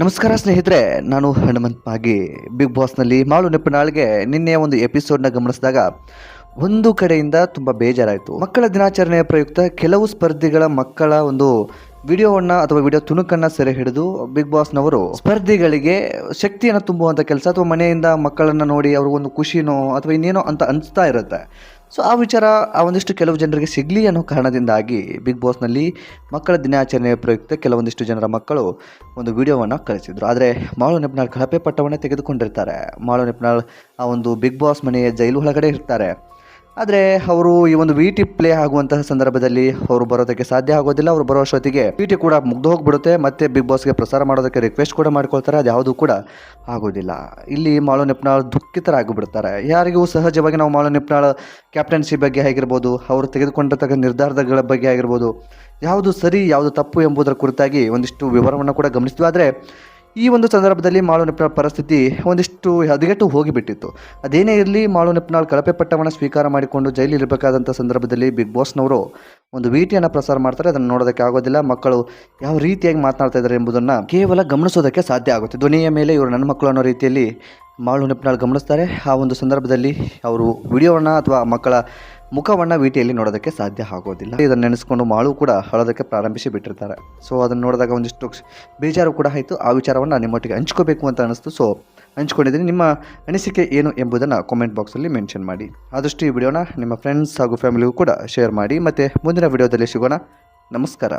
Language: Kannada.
ನಮಸ್ಕಾರ ಸ್ನೇಹಿತರೆ, ನಾನು ಹನುಮಂತ್ ಮಾಗಿ ಬಿಗ್ ಬಾಸ್ನಲ್ಲಿ ಮಾಳು ನೆಪ್ಪಿನಾಳ್ಗೆ ನಿನ್ನೆ ಒಂದು ಎಪಿಸೋಡ್ನ ಗಮನಿಸಿದಾಗ ಒಂದು ಕಡೆಯಿಂದ ತುಂಬ ಬೇಜಾರಾಯಿತು. ಮಕ್ಕಳ ದಿನಾಚರಣೆಯ ಪ್ರಯುಕ್ತ ಕೆಲವು ಸ್ಪರ್ಧಿಗಳ ಮಕ್ಕಳ ಒಂದು ವಿಡಿಯೋವನ್ನು ಅಥವಾ ವಿಡಿಯೋ ತುಣುಕನ್ನು ಸೆರೆ ಹಿಡಿದು ಬಿಗ್ ಬಾಸ್ನವರು ಸ್ಪರ್ಧಿಗಳಿಗೆ ಶಕ್ತಿಯನ್ನು ತುಂಬುವಂಥ ಕೆಲಸ ಅಥವಾ ಮನೆಯಿಂದ ಮಕ್ಕಳನ್ನು ನೋಡಿ ಅವ್ರಿಗೊಂದು ಖುಷಿನೋ ಅಥವಾ ಇನ್ನೇನೋ ಅಂತ ಅನಿಸ್ತಾ ಇರುತ್ತೆ. ಸೊ ಆ ವಿಚಾರ, ಆ ಒಂದಿಷ್ಟು ಕೆಲವು ಜನರಿಗೆ ಸಿಗಲಿ ಅನ್ನೋ ಕಾರಣದಿಂದಾಗಿ ಬಿಗ್ ಬಾಸ್ನಲ್ಲಿ ಮಕ್ಕಳ ದಿನಾಚರಣೆಯ ಪ್ರಯುಕ್ತ ಕೆಲವೊಂದಿಷ್ಟು ಜನರ ಮಕ್ಕಳು ಒಂದು ವಿಡಿಯೋವನ್ನು ಕಳಿಸಿದ್ರು. ಆದರೆ, ಮಾಳು ನೆಪ್ನಾಳ್ ಕಳಪೆ ಪಟ್ಟವನ್ನು ತೆಗೆದುಕೊಂಡಿರ್ತಾರೆ. ಮಾಳು ನೆಪ್ನಾಳ್ ಆ ಒಂದು ಬಿಗ್ ಬಾಸ್ ಮನೆಯ ಜೈಲು ಒಳಗಡೆ ಇರ್ತಾರೆ. ಆದರೆ ಅವರು ಈ ಒಂದು ವಿ ಟಿ ಪ್ಲೇ ಆಗುವಂತಹ ಸಂದರ್ಭದಲ್ಲಿ ಅವರು ಬರೋದಕ್ಕೆ ಸಾಧ್ಯ ಆಗೋದಿಲ್ಲ. ಅವರು ಬರೋ ಅಷ್ಟೊತ್ತಿಗೆ ವಿ ಟಿ ಕೂಡ ಮುಗ್ದು ಹೋಗಿಬಿಡುತ್ತೆ. ಮತ್ತೆ ಬಿಗ್ ಬಾಸ್ಗೆ ಪ್ರಸಾರ ಮಾಡೋದಕ್ಕೆ ರಿಕ್ವೆಸ್ಟ್ ಕೂಡ ಮಾಡ್ಕೊಳ್ತಾರೆ. ಅದು ಯಾವುದೂ ಕೂಡ ಆಗೋದಿಲ್ಲ. ಇಲ್ಲಿ ಮಾಳು ನೆಪ್ನಾಳ್ ದುಃಖಿತರಾಗಿಬಿಡ್ತಾರೆ. ಯಾರಿಗೂ ಸಹಜವಾಗಿ ನಾವು ಮಾಳು ನೆಪ್ನಾಳ್ ಕ್ಯಾಪ್ಟನ್ಸಿ ಬಗ್ಗೆ ಆಗಿರ್ಬೋದು, ಅವರು ತೆಗೆದುಕೊಂಡಿರ್ತಕ್ಕ ನಿರ್ಧಾರಗಳ ಬಗ್ಗೆ ಆಗಿರ್ಬೋದು, ಯಾವುದು ಸರಿ, ಯಾವುದು ತಪ್ಪು ಎಂಬುದರ ಕುರಿತಾಗಿ ಒಂದಿಷ್ಟು ವಿವರವನ್ನು ಕೂಡ ಗಮನಿಸಿದ್ವಿ ಆದರೆ ಈ ಒಂದು ಸಂದರ್ಭದಲ್ಲಿ ಮಾಳು ನೆಪ್ನಾಳ್ ಪರಿಸ್ಥಿತಿ ಒಂದಿಷ್ಟು ಹದಗೆಟ್ಟು ಹೋಗಿಬಿಟ್ಟಿತ್ತು. ಅದೇನೇ ಇರಲಿ ಮಾಳು ನೆಪ್ನಾಳ್ ಕಳಪೆ ಪಟ್ಟವನ್ನು ಸ್ವೀಕಾರ ಮಾಡಿಕೊಂಡು ಜೈಲಿರಬೇಕಾದಂಥ ಸಂದರ್ಭದಲ್ಲಿ ಬಿಗ್ ಬಾಸ್ನವರು ಒಂದು ವಿಟಿಯನ್ನು ಪ್ರಸಾರ ಮಾಡ್ತಾರೆ. ಅದನ್ನು ನೋಡೋದಕ್ಕೆ ಆಗೋದಿಲ್ಲ. ಮಕ್ಕಳು ಯಾವ ರೀತಿಯಾಗಿ ಮಾತನಾಡ್ತಾ ಇದ್ದಾರೆ ಎಂಬುದನ್ನು ಕೇವಲ ಗಮನಿಸೋದಕ್ಕೆ ಸಾಧ್ಯ ಆಗುತ್ತೆ. ಧ್ವನಿಯ ಮೇಲೆ ಇವರು ನನ್ನ ಮಕ್ಕಳು ಅನ್ನೋ ರೀತಿಯಲ್ಲಿ ಮಾಳು ನೆಪ್ನಾಳ್ ಗಮನಿಸ್ತಾರೆ. ಆ ಒಂದು ಸಂದರ್ಭದಲ್ಲಿ ಅವರು ವಿಡಿಯೋವನ್ನು ಅಥವಾ ಮಕ್ಕಳ ಮುಖವನ್ನು ವೀಟಿಯಲ್ಲಿ ನೋಡೋದಕ್ಕೆ ಸಾಧ್ಯ ಆಗೋದಿಲ್ಲ. ಇದನ್ನು ನೆನೆಸ್ಕೊಂಡು ಮಾಳು ಕೂಡ ಅಳೋದಕ್ಕೆ ಪ್ರಾರಂಭಿಸಿ ಬಿಟ್ಟಿರ್ತಾರೆ. ಸೊ ಅದನ್ನು ನೋಡಿದಾಗ ಒಂದಿಷ್ಟು ಬೇಜಾರು ಕೂಡ ಆಯಿತು. ಆ ವಿಚಾರವನ್ನು ನಿಮ್ಮೊಟ್ಟಿಗೆ ಹಂಚ್ಕೋಬೇಕು ಅಂತ ಅನಿಸ್ತು. ಸೊ ಹಂಚ್ಕೊಂಡಿದ್ದೀನಿ. ನಿಮ್ಮ ಅನಿಸಿಕೆ ಏನು ಎಂಬುದನ್ನು ಕಾಮೆಂಟ್ ಬಾಕ್ಸಲ್ಲಿ ಮೆನ್ಷನ್ ಮಾಡಿ. ಆದಷ್ಟು ಈ ವಿಡಿಯೋನ ನಿಮ್ಮ ಫ್ರೆಂಡ್ಸ್ ಹಾಗೂ ಫ್ಯಾಮಿಲಿಗೂ ಕೂಡ ಶೇರ್ ಮಾಡಿ. ಮತ್ತು ಮುಂದಿನ ವಿಡಿಯೋದಲ್ಲಿ ಸಿಗೋಣ. ನಮಸ್ಕಾರ.